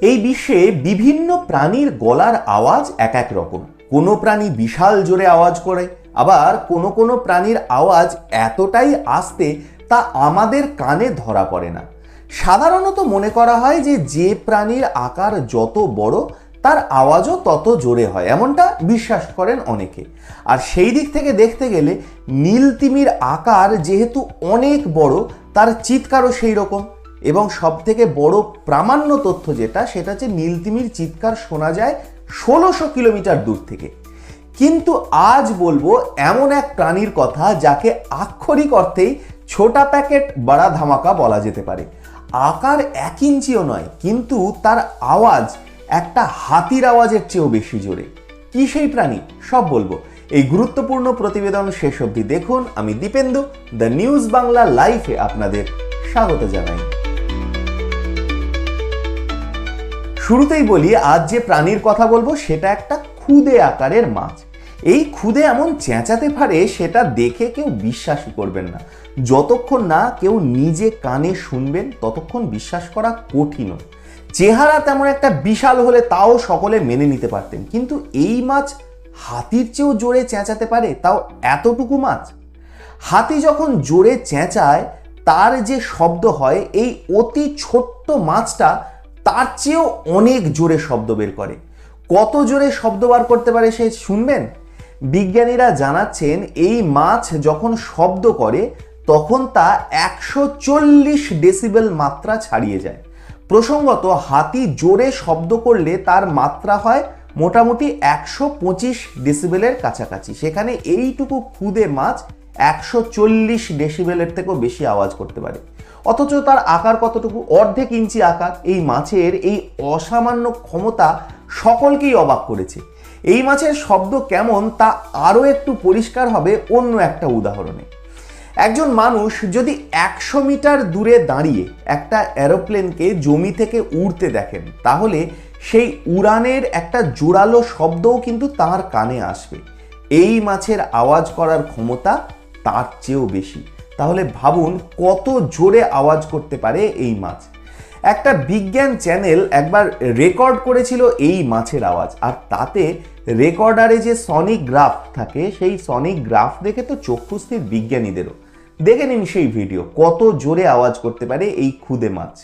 এই বিশ্বে বিভিন্ন প্রাণীর গলার আওয়াজ এক এক রকম। কোনো প্রাণী বিশাল জোরে আওয়াজ করে, আবার কোনো কোনো প্রাণীর আওয়াজ এতটাই আস্তে তা আমাদের কানে ধরা পড়ে না। সাধারণত মনে করা হয় যে যে প্রাণীর আকার যত বড়, তার আওয়াজও তত জোরে হয়, এমনটা বিশ্বাস করেন অনেকে। আর সেই দিক থেকে দেখতে গেলে নীলতিমির আকার যেহেতু অনেক বড়, তার চিৎকারও সেই রকম। এবং সব থেকে বড় প্রামাণ্য তথ্য যেটা, সেটা হচ্ছে নীলতিমির চিৎকার শোনা যায় ষোলোশো কিলোমিটার দূর থেকে। কিন্তু আজ বলব এমন এক প্রাণীর কথা যাকে আক্ষরিক অর্থেই ছোটা প্যাকেট বড়া ধামাকা বলা যেতে পারে। আকার এক ইঞ্চিও নয়, কিন্তু তার আওয়াজ একটা হাতির আওয়াজের চেয়েও বেশি জোরে। কি সেই প্রাণী? সব বলব। এই গুরুত্বপূর্ণ প্রতিবেদন শেষ অবধি দেখুন। আমি দীপেন্দু, দ্য নিউজ বাংলা লাইফে আপনাদের স্বাগত জানাই। শুরুতেই বলি, আজ যে প্রাণীর কথা বলব, সেটা একটা খুদে আকারের মাছ। এই খুদে এমন চেঁচাতে পারে, সেটা দেখে কেউ বিশ্বাসই করবেন না। যতক্ষণ না কেউ নিজে কানে শুনবেন, ততক্ষণ বিশ্বাস করা কঠিন। চেহারা তেমন একটা বিশাল হলে তাও সকলে মেনে নিতে পারতেন। কিন্তু এই মাছ হাতির চেয়েও জোরে চেঁচাতে পারে, তাও এতটুকু মাছ? হাতি যখন জোরে চেঁচায়, তার যে শব্দ হয়, এই অতি ছোট্ট মাছটা তার চেয়েও অনেক জোরে শব্দ বের করে। কত জোরে শব্দ বার করতে পারে সে শুনবেন? বিজ্ঞানীরা জানাচ্ছেন, এই মাছ যখন শব্দ করে, তখন তা একশো চল্লিশ ডেসিবেল মাত্রা ছাড়িয়ে যায়। প্রসঙ্গত, হাতি জোরে শব্দ করলে তার মাত্রা হয় মোটামুটি একশো পঁচিশ ডেসিবেলের কাছাকাছি। সেখানে এইটুকু খুদে মাছ একশো চল্লিশ ডেসিবেলের থেকেও বেশি আওয়াজ করতে পারে। অথচ তার আকার কতটুকু? অর্ধেক ইঞ্চি আকার। এই মাছের এই অসামান্য ক্ষমতা সকলকেই অবাক করেছে। এই মাছের শব্দ কেমন তা আরও একটু পরিষ্কার হবে অন্য একটা উদাহরণে। একজন মানুষ যদি একশো মিটার দূরে দাঁড়িয়ে একটা অ্যারোপ্লেনকে জমি থেকে উড়তে দেখেন, তাহলে সেই উড়ানের একটা জোরালো শব্দও কিন্তু তার কানে আসবে। এই মাছের আওয়াজ করার ক্ষমতা তার চেয়েও বেশি। তাহলে ভাবুন কত জোরে আওয়াজ করতে পারে এই মাছ। একটা বিজ্ঞান চ্যানেল একবার রেকর্ড করেছিল এই মাছের আওয়াজ, আর তাতে রেকর্ডারে যে সনিক গ্রাফ থাকে, সেই সনিক গ্রাফ দেখে তো চক্ষুস্থির বিজ্ঞানীদেরও। দেখে নিন সেই ভিডিও, কত জোরে আওয়াজ করতে পারে এই খুদে মাছ।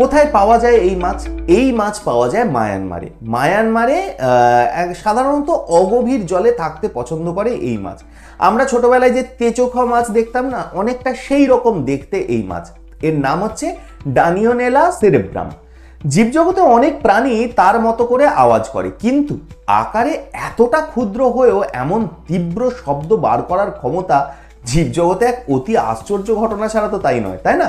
কোথায় পাওয়া যায় এই মাছ? এই মাছ পাওয়া যায় মায়ানমারে। মায়ানমারে সাধারণত অগভীর জলে থাকতে পছন্দ করে এই মাছ। আমরা ছোটবেলায় যে তেচোখা মাছ দেখতাম না, অনেকটা সেই রকম দেখতে এই মাছ। এর নাম হচ্ছে ডানিওনেলা সেরেব্রাম। জীবজগতে অনেক প্রাণী তার মতো করে আওয়াজ করে, কিন্তু আকারে এতটা ক্ষুদ্র হয়েও এমন তীব্র শব্দ বার করার ক্ষমতা জীবজগতে এক অতি আশ্চর্য ঘটনা ছাড়া তো তাই নয়, তাই না?